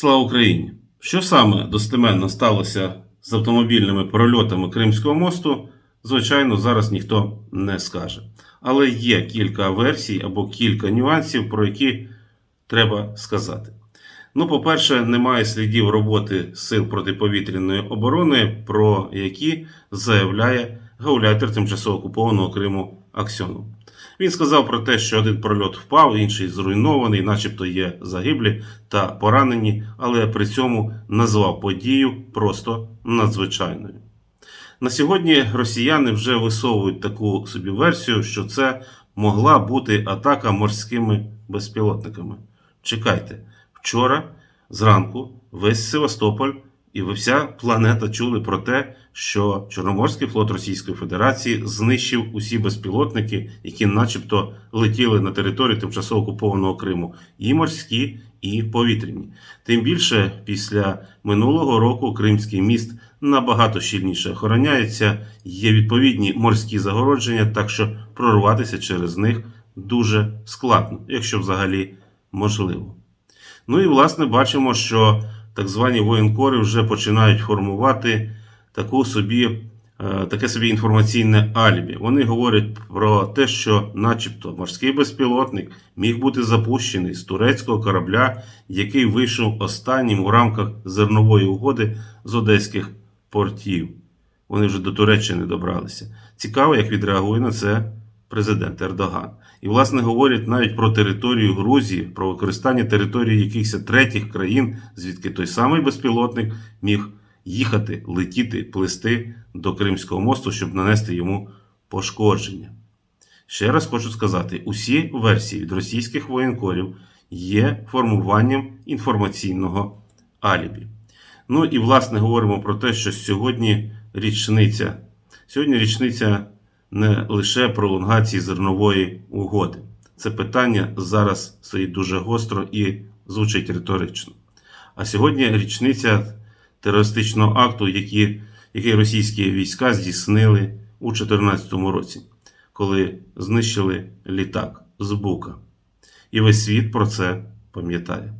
Слава Україні! Що саме достеменно сталося з автомобільними прольотами Кримського мосту, звичайно, зараз ніхто не скаже. Але є кілька версій або кілька нюансів, про які треба сказати. Ну, по-перше, немає слідів роботи сил протиповітряної оборони, про які заявляє гауляйтер тимчасово окупованого Криму Аксьонов. Він сказав про те, що один прольот впав, інший зруйнований, начебто є загиблі та поранені, але при цьому назвав подію просто надзвичайною. На сьогодні росіяни вже висовують таку собі версію, що це могла бути атака морськими безпілотниками. Чекайте, вчора зранку весь Севастополь і ви вся планета чули про те, що Чорноморський флот Російської Федерації знищив усі безпілотники, які, начебто, летіли на територію тимчасово окупованого Криму, і морські, і повітряні. Тим більше після минулого року Кримський міст набагато щільніше охороняється, є відповідні морські загородження, так що прорватися через них дуже складно, якщо взагалі можливо. Ну і власне бачимо, що так звані воєнкори вже починають формувати таку собі, е, таке собі інформаційне алібі. Вони говорять про те, що, начебто, морський безпілотник міг бути запущений з турецького корабля, який вийшов останнім у рамках зернової угоди з одеських портів. Вони вже до Туреччини добралися. Цікаво, як відреагує на це президент Ердоган. І, власне, говорять навіть про територію Грузії, про використання території якихось третіх країн, звідки той самий безпілотник міг їхати, летіти, плисти до Кримського мосту, щоб нанести йому пошкодження. Ще раз хочу сказати: усі версії від російських воєнкорів є формуванням інформаційного алібі. Ну і власне говоримо про те, що сьогодні річниця. Сьогодні річниця не лише пролонгації зернової угоди. Це питання зараз стоїть дуже гостро і звучить риторично. А сьогодні річниця терористичного акту, які, який російські війська здійснили у 2014 році, коли знищили літак з Бука. І весь світ про це пам'ятає.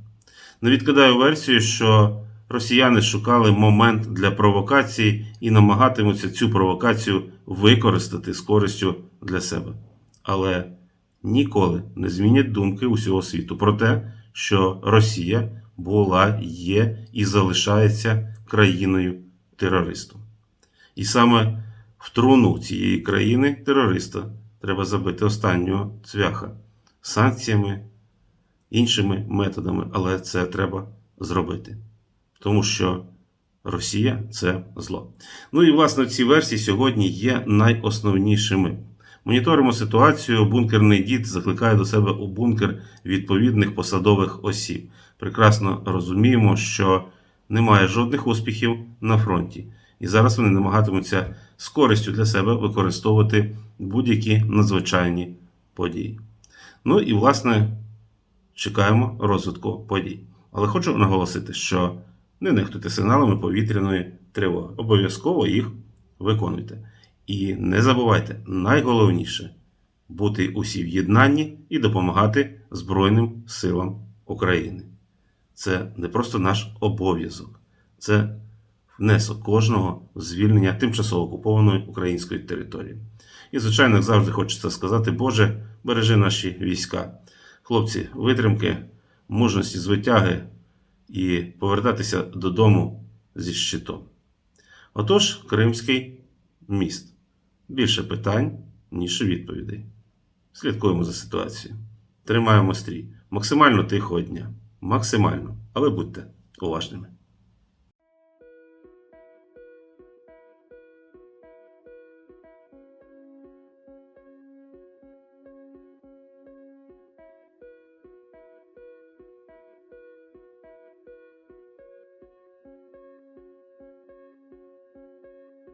Не відкидаю версію, що росіяни шукали момент для провокації і намагатимуться цю провокацію використати з користю для себе. Але ніколи не змінять думки усього світу про те, що Росія була, є і залишається країною терористом. І саме в труну цієї країни терориста треба забити останнього цвяха санкціями, іншими методами, але це треба зробити. Тому що Росія це зло. Ну і власне ці версії сьогодні є найосновнішими. Моніторимо ситуацію. Бункерний дід закликає до себе у бункер відповідних посадових осіб. Прекрасно розуміємо, що немає жодних успіхів на фронті. І зараз вони намагатимуться з користю для себе використовувати будь-які надзвичайні події. Ну і, власне, чекаємо розвитку подій. Але хочу наголосити, що не нехтуйте сигналами повітряної тривоги. Обов'язково їх виконуйте. І не забувайте, найголовніше бути усі в єднанні і допомагати Збройним силам України. Це не просто наш обов'язок, це внесок кожного в звільнення тимчасово окупованої української території. І, звичайно, як завжди хочеться сказати, Боже, бережи наші війська. Хлопці, витримки, мужності, звитяги і повертатися додому зі щитом. Отож, Кримський міст. Більше питань, ніж відповідей. Слідкуємо за ситуацією. Тримаємо стрій. Максимально тихого дня. Максимально. Але будьте уважними.